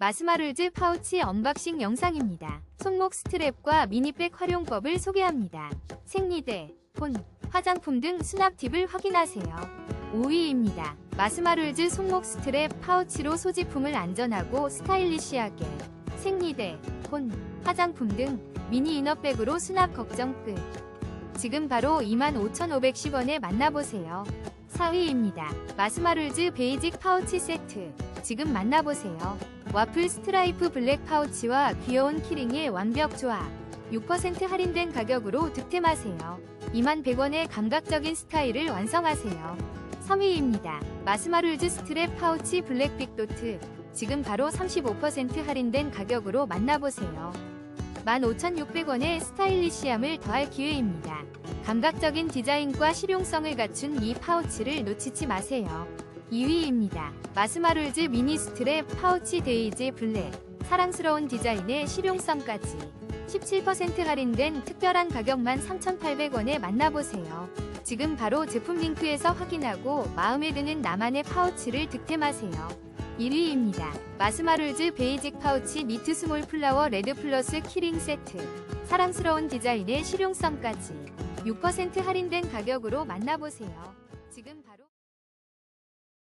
마스마룰즈 파우치 언박싱 영상입니다. 손목 스트랩과 미니백 활용법을 소개합니다. 생리대, 폰, 화장품 등 수납 팁을 확인하세요. 5위입니다. 마스마룰즈 손목 스트랩 파우치로 소지품을 안전하고 스타일리시하게 생리대, 폰, 화장품 등 미니 이너백으로 수납 걱정 끝. 지금 바로 25,510원에 만나보세요. 4위입니다. 마스마룰즈 베이직 파우치 세트. 지금 만나보세요. 와플 스트라이프 블랙 파우치와 귀여운 키링의 완벽 조합. 6% 할인된 가격으로 득템하세요. 2100원의 감각적인 스타일을 완성하세요. 3위입니다. 마스마룰즈 스트랩 파우치 블랙 빅도트. 지금 바로 35% 할인된 가격으로 만나보세요. 15,600원의 스타일리시함을 더할 기회입니다. 감각적인 디자인과 실용성을 갖춘 이 파우치를 놓치지 마세요. 2위입니다. 마스마룰즈 미니 스트랩 파우치 데이지 블랙. 사랑스러운 디자인에 실용성까지. 17% 할인된 특별한 가격만 3,800원에 만나보세요. 지금 바로 제품 링크에서 확인하고 마음에 드는 나만의 파우치를 득템하세요. 1위입니다. 마스마룰즈 베이직 파우치 니트 스몰 플라워 레드 플러스 키링 세트. 사랑스러운 디자인에 실용성까지. 6% 할인된 가격으로 만나보세요.